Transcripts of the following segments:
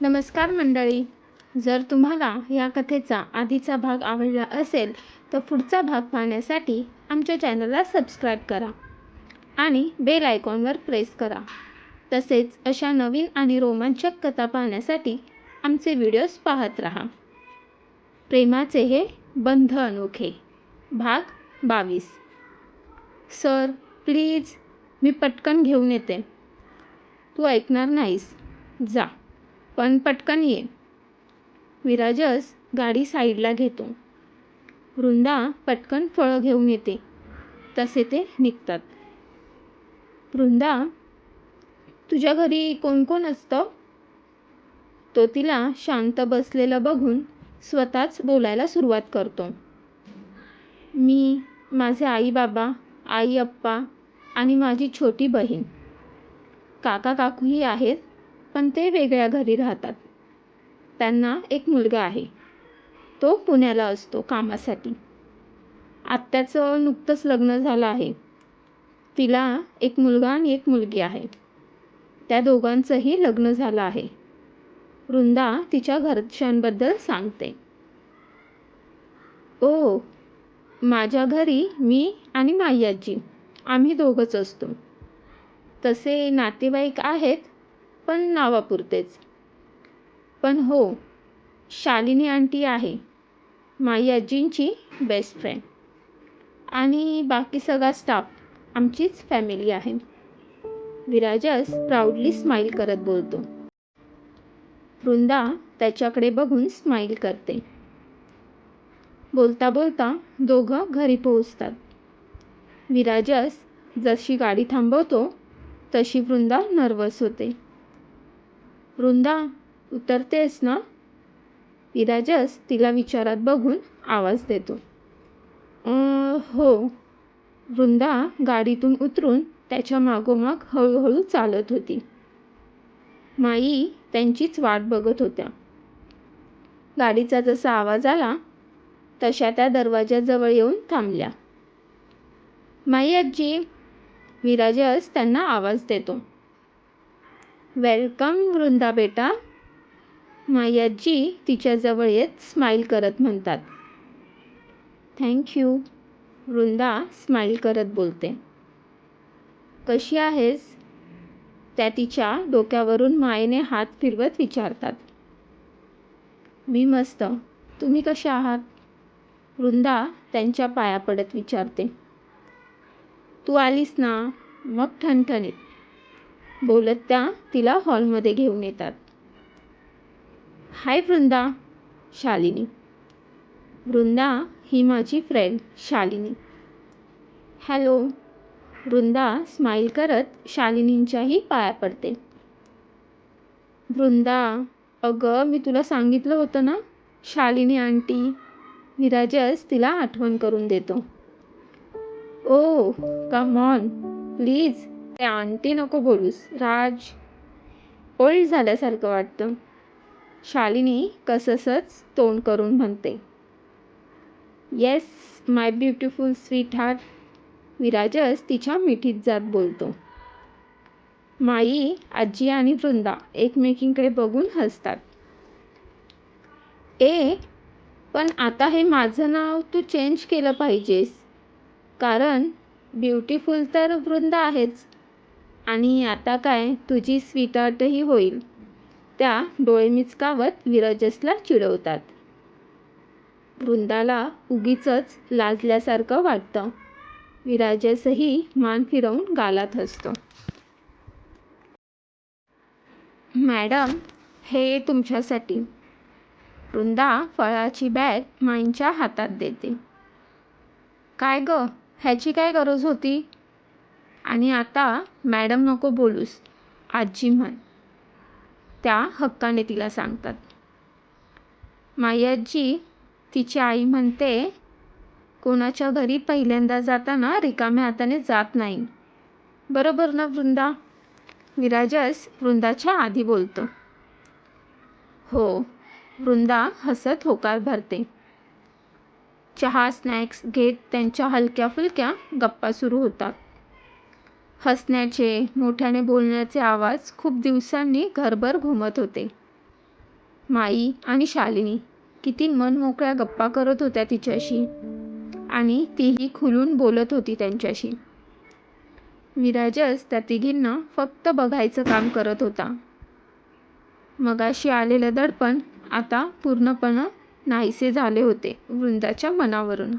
नमस्कार मंडळी. जर तुम्हाला या कथेचा आधीचा भाग आवडला असेल तर पुढचा भाग पाहण्यासाठी आमच्या चॅनलला सबस्क्राईब करा आणि बेल आयकॉनवर प्रेस करा. तसेच अशा नवीन आणि रोमांचक कथा पाहण्यासाठी आमचे व्हिडिओज पाहत राहा. प्रेमाचे हे बंध अनोखे. भाग बावीस. सर प्लीज मी पटकन घेऊन येते. तू ऐकणार नाहीस. जा. पण पटकन ये. विराजस गाडी साईडला घेतो. वृंदा पटकन फळं घेऊन येते. तसे ते निघतात. वृंदा तुझ्या घरी कोण कोण असतं? तो तिला शांत बसलेलं बघून स्वतःच बोलायला सुरुवात करतो. मी माझे आई बाबा आई अप्पा आणि माझी छोटी बहीण. काका काकूही आहेत. पण ते वेगळ्या घरी राहतात. त्यांना एक मुलगा आहे. तो पुण्याला असतो कामासाठी. आत्याचं नुकतंच लग्न झालं आहे. तिला एक मुलगा आणि एक मुलगी आहे. त्या दोघांचंही लग्न झालं आहे. वृंदा तिच्या घरच्यांबद्दल सांगते. ओ माझ्या घरी मी आणि माई आजी. आम्ही दोघंच असतो. तसे नातेवाईक आहेत पण नावापुरतेच. पण हो शालिनी आंटी आहे माई आजींची बेस्ट फ्रेंड आणि बाकी सगळा स्टाफ आमचीच फॅमिली आहे. विराजस प्राऊडली स्माईल करत बोलतो. वृंदा त्याच्याकडे बघून स्माईल करते. बोलता बोलता दोघं घरी पोहोचतात. विराजस जशी गाडी थांबवतो तशी वृंदा नर्वस होते. वृंदा उतरतेस ना? विराजस तिला विचारात बघून आवाज देतो. हो. वृंदा गाडीतून उतरून त्याच्या मागोमाग हळूहळू चालत होती. माई त्यांचीच वाट बघत होत्या. गाडीचा जसा आवाज आला तशा त्या दरवाजाजवळ येऊन थांबल्या. माई आजी विराजस त्यांना आवाज देतो. वेलकम वृंदा बेटा. मायाजी तिच्याजवळ येत स्माईल करत म्हणतात. थँक्यू वृंदा स्माईल करत बोलते. कशी आहेस? त्या तिच्या डोक्यावरून मायेने हात फिरवत विचारतात. मी मस्त. तुम्ही कशा आहात? वृंदा त्यांच्या पाया पडत विचारते. तू आलीस ना? मग ठणठणीत. बोलत त्या तिला हॉलमध्ये घेऊन येतात. हाय वृंदा शालिनी. वृंदा ही माझी friend Shalini. Hello Vrinda smile करत शालिनींच्याही पाया पडते. वृंदा अगं मी तुला सांगितलं होतं ना शालिनी आंटी विराजस तिला आठवण करून देतो. ओ कम ऑन प्लीज ते आंटी नको बोलूस. राज ओल्ड झाल्यासारखं वाटतं. शालिनी कसंच तोंड करून म्हणते. Yes my beautiful sweetheart Virajas तिच्या मिठीत जात बोलतो. माई आजी आणि वृंदा एकमेकींकडे बघून हसतात. ए पण आता हे माझं नाव तू चेंज केलं पाहिजेस. कारण ब्युटिफुल तर वृंदा आहेच. आणि आता काय? तुझी स्वीटार्टही होईल. त्या डोळे मिचकावत विरजसला चिडवतात. वृंदाला उगीच लाजल्यासारखं वाटतं. विराजसही मान फिरवून गालात हसतो. मॅडम हे तुमच्यासाठी. वृंदा फळाची बॅग माईंच्या हातात देते. काय ग? ह्याची काय गरज होती? आणि आता मॅडम नको बोलूस. आजी म्हण. त्या हक्काने तिला सांगतात. माई आजी तिची आई म्हणते कोणाच्या घरी पहिल्यांदा जाताना रिकाम्या हाताने जात नाही. बरोबर ना वृंदा? विराजस वृंदाच्या आधी बोलतो. हो. वृंदा हसत होकार भरते. चहा स्नॅक्स घेत त्यांच्या हलक्या फुलक्या गप्पा सुरू होतात. हसण्याचे मोठ्याने बोलण्याचे आवाज खूप दिवसांनी घरभर घुमत होते. माई आणि शालिनी किती मनमोकळ्या गप्पा करत होत्या तिच्याशी आणि तीही खुलून बोलत होती त्यांच्याशी. विराजस त्या तिघींना फक्त बघायचं काम करत होता. मगाशी आलेलं दडपण आता पूर्णपणे नाहीसे झाले होते वृंदाच्या मनावरून.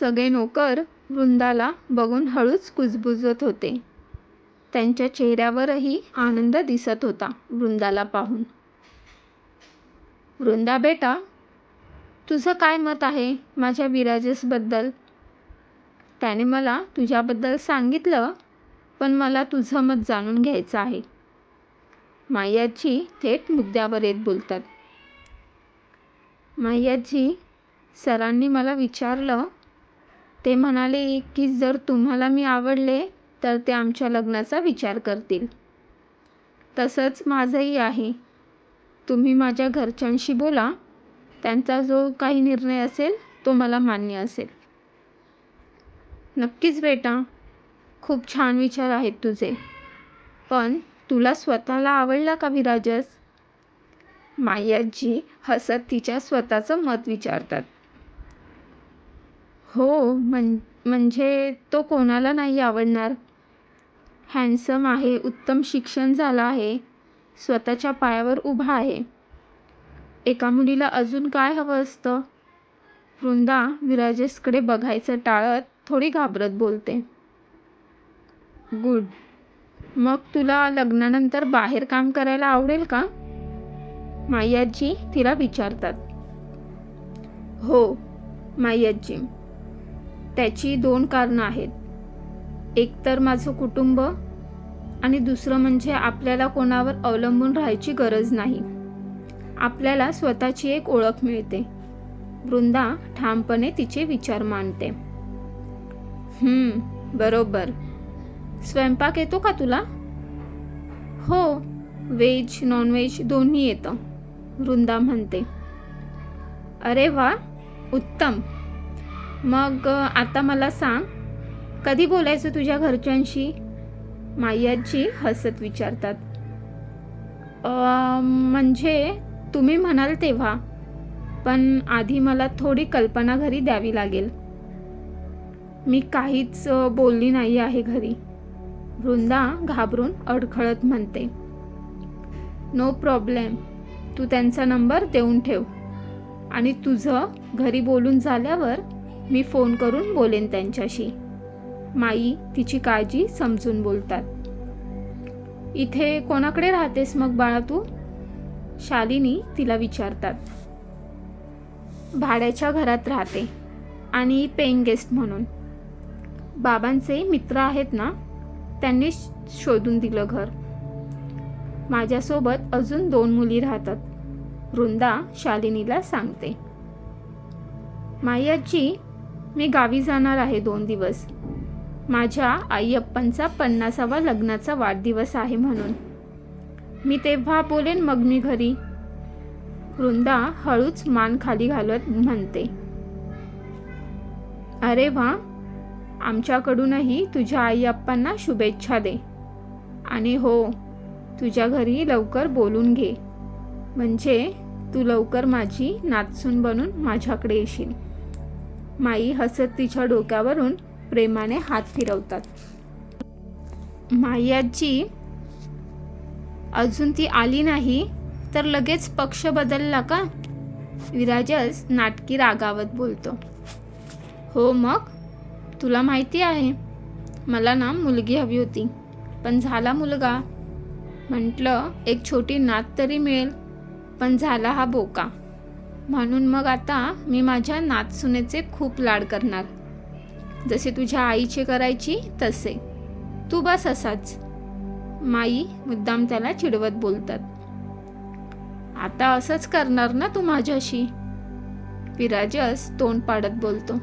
सगळे नोकर वृंदाला बघून हळूच कुजबुजत होते. त्यांच्या चेहऱ्यावरही आनंद दिसत होता वृंदाला पाहून. वृंदा बेटा तुझं काय मत आहे माझ्या विराजेसबद्दल? त्याने मला तुझ्याबद्दल सांगितलं पण मला तुझं मत जाणून घ्यायचं आहे. मायाजी थेट मुद्द्यावर येत बोलतात. मायाजी सरांनी मला विचारलं ते म्हणाले की जर तुम्हाला मी आवडले तर ते आमच्या लग्नाचा विचार करतील. तसंच माझंही आहे. तुम्ही माझ्या घरच्यांशी बोला. त्यांचा जो काही निर्णय असेल तो मला मान्य असेल. नक्कीच बेटा. खूप छान विचार आहेत तुझे. पण तुला स्वतःला आवडला का विराजस? मायाजी हसत तिच्या स्वतःचं मत विचारतात. हो म्हण म्हणजे तो कोणाला नाही आवडणार? हँडसम आहे उत्तम शिक्षण झालं आहे स्वतःच्या पायावर उभा आहे. एका मुलीला अजून काय हवं असतं? वृंदा विराजेसकडे बघायचं टाळत थोडी घाबरत बोलते. गुड. मग तुला लग्नानंतर बाहेर काम करायला आवडेल का? मायाजी तिला विचारतात. हो मायाजी त्याची दोन कारणं आहेत. एकतर माझं कुटुंब आणि दुसरं म्हणजे आपल्याला कोणावर अवलंबून राहायची गरज नाही. आपल्याला स्वतःची एक ओळख मिळते. वृंदा ठामपणे तिचे विचार मांडते. हम्म बरोबर. स्वयंपाक येतो का तुला? हो व्हेज नॉनव्हेज दोन्ही येतं वृंदा म्हणते. अरे वा उत्तम. मग आता मला सांग कधी बोलायचं तुझ्या घरच्यांशी? मायाजी हसत विचारतात. म्हणजे तुम्ही म्हणाल तेव्हा पण आधी मला थोडी कल्पना घरी द्यावी लागेल. मी काहीच बोलली नाही आहे घरी. वृंदा घाबरून अडखळत म्हणते. नो प्रॉब्लेम तू त्यांचा नंबर देऊन ठेव. आणि तुझं घरी बोलून झाल्यावर मी फोन करून बोलेन त्यांच्याशी. माई तिची काळजी समजून बोलतात. इथे कोणाकडे राहतेस मग बाळा तू? शालिनी तिला विचारतात. भाड्याच्या घरात राहते आणि पेईंग गेस्ट म्हणून. बाबांचे मित्र आहेत ना त्यांनी शोधून दिलं घर. माझ्यासोबत अजून दोन मुली राहतात. वृंदा शालिनीला सांगते. मायाजी मी गावी जाणार आहे दोन दिवस. माझ्या आईअप्पांचा पन्नासावा लग्नाचा वाढदिवस आहे म्हणून. मी तेव्हा बोलेन मग मी घरी. वृंदा हळूच मान खाली घालत म्हणते. अरे वा आमच्याकडूनही तुझ्या आई अप्पांना शुभेच्छा दे. आणि हो तुझ्या घरी लवकर बोलून घे. म्हणजे तू लवकर माझी नाचसून बनून माझ्याकडे येशील. माई हसत तिच्या डोक्यावरून प्रेमाने हात फिरवतात. मायाजी अजून ती आली नाही तर लगेच पक्ष बदलला का? विराजस नाटकी रागावत बोलतो. हो मग? तुला माहिती आहे मला ना मुलगी हवी होती पण झाला मुलगा. म्हटलं एक छोटी नात तरी मिळेल पण झाला हा बोका. म्हणून मग आता मी माझ्या नातसुनेचे खूप लाड करणार. जसे तुझ्या आईचे करायची तसे. तू बस असाच. माई मुद्दाम त्याला चिडवत बोलतात. आता असंच करणार ना तू माझ्याशी? विराजस तोंड पाडत बोलतो.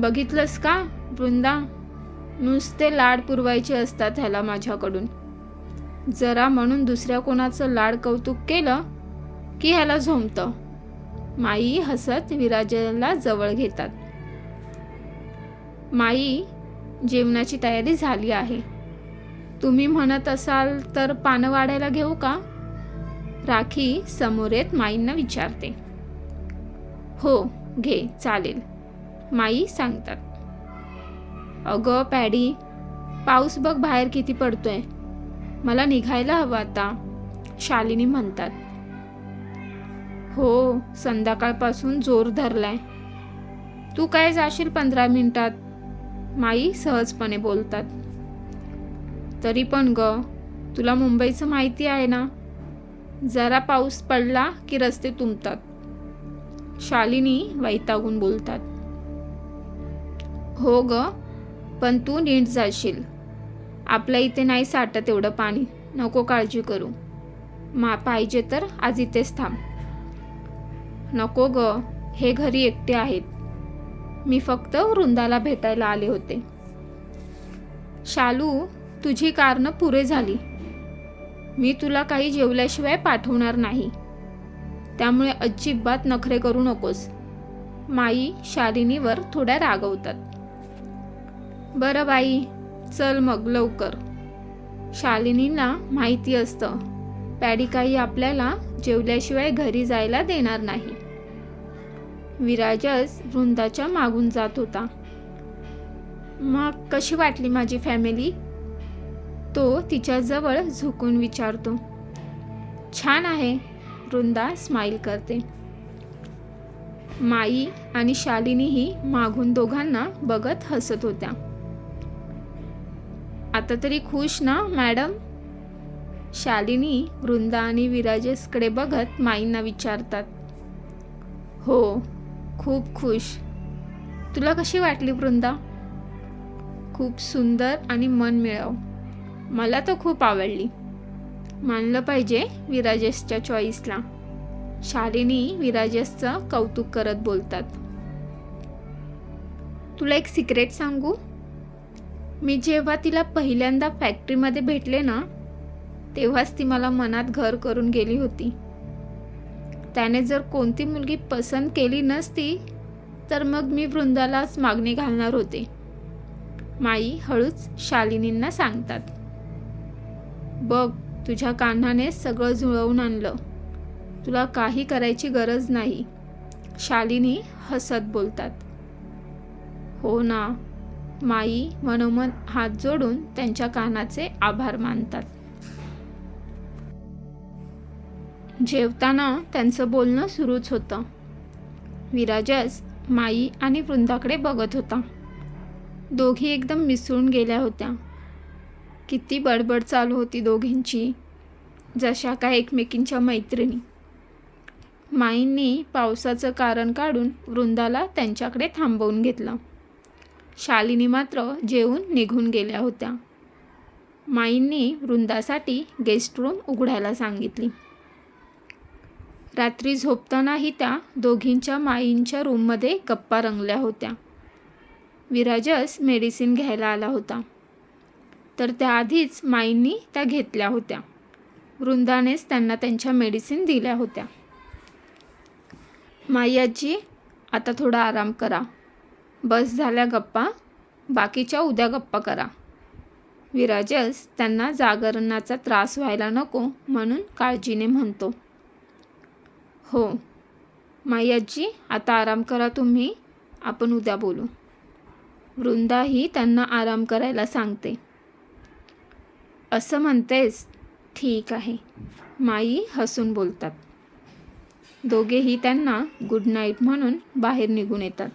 बघितलंस का वृंदा? नुसते लाड पुरवायचे असतात ह्याला माझ्याकडून. जरा म्हणून दुसऱ्या कोणाचं लाड कौतुक केलं की ह्याला झोमतं. माई हसत विराजला जवळ घेतात. माई जेवणाची तयारी झाली आहे. तुम्ही म्हणत असाल तर पानं वाढायला घेऊ का? राखी समोर येत माईंना विचारते. हो घे चालेल माई सांगतात. अगं पॅडी पाऊस बघ बाहेर किती पडतोय. मला निघायला हवं आता शालिनी म्हणतात. हो संध्याकाळपासून जोर धरलाय. तू काय जाशील पंधरा मिनिटात? माई सहजपणे बोलतात. तरी पण ग तुला मुंबईचं माहिती आहे ना? जरा पाऊस पडला की रस्ते तुंबतात. शालिनी वैतागून बोलतात. हो ग पण तू नीट जाशील. आपल्या इथे नाही साठत एवढं पाणी. नको काळजी करू. मा पाहिजे तर आज इथेच थांब. नको ग हे घरी एकटे आहेत. मी फक्त वृंदाला भेटायला आले होते. शालू तुझी कारणं पुरे झाली. मी तुला काही जेवल्याशिवाय पाठवणार नाही. त्यामुळे अजिबात नखरे करू नकोस. माई शालिनीवर थोड्या रागवतात. बरं बाई चल मग लवकर. शालिनीला माहिती असतं. पॅडी काही आपल्याला जेवल्याशिवाय घरी जायला देणार नाही. विराजस वृंदाच्या मागून जात होता. मग कशी वाटली माझी फॅमिली तो तिच्याजवळ झुकून विचारतो. छान आहे वृंदा स्माईल करते. माई आणि शालिनीही मागून दोघांना बघत हसत होत्या. आता तरी खुश ना मॅडम शालिनी वृंदा आणि विराजेसकडे बघत माईंना विचारतात. हो खूप खुश. तुला कशी वाटली वृंदा? खूप सुंदर आणि मन मिळव. मला तर खूप आवडली. मानलं पाहिजे विराजेसच्या चॉईसला शालिनी विराजेसचं कौतुक करत बोलतात. तुला एक सिक्रेट सांगू? मी जेव्हा तिला पहिल्यांदा फॅक्टरीमध्ये भेटले ना तेव्हाच ती मला मनात घर करून गेली होती. त्याने जर कोणती मुलगी पसंत केली नसती तर मग मी वृंदालाच मागणी घालणार होते. माई हळूच शालिनींना सांगतात. बघ तुझ्या कान्हाने सगळं जुळवून आणलं. तुला काही करायची गरज नाही. शालिनी हसत बोलतात. हो ना माई मनोमन हात जोडून त्यांच्या कानाचे आभार मानतात. जेवताना त्यांचं बोलणं सुरूच होतं. विराजस माई आणि वृंदाकडे बघत होता. दोघी एकदम मिसळून गेल्या होत्या. किती बडबड चालू होती दोघींची जशा काय एकमेकींच्या मैत्रिणी. माईंनी पावसाचं कारण काढून वृंदाला त्यांच्याकडे थांबवून घेतलं. शालिनी मात्र जेवून निघून गेल्या होत्या. माईंनी वृंदासाठी गेस्ट रूम उघडायला सांगितली. रात्री झोपतानाही त्या दोघींच्या माईंच्या रूममध्ये गप्पा रंगल्या होत्या. विराजस मेडिसिन घ्यायला आला होता. तर त्याआधीच माईंनी त्या घेतल्या होत्या. वृंदानेच त्यांना त्यांच्या मेडिसिन दिल्या होत्या. माई आजी आता थोडा आराम करा. बस झाल्या गप्पा बाकीच्या उद्या गप्पा करा. विराजस त्यांना जागरणाचा त्रास व्हायला नको म्हणून काळजीने म्हणतो. हो. माई आजी आता आराम करा तुम्ही. आपण उद्या बोलू. वृंदाही त्यांना आराम करायला सांगते. असं म्हणतेस? ठीक आहे. माई हसून बोलतात. दोघेही त्यांना गुड नाईट म्हणून बाहेर निघून येतात.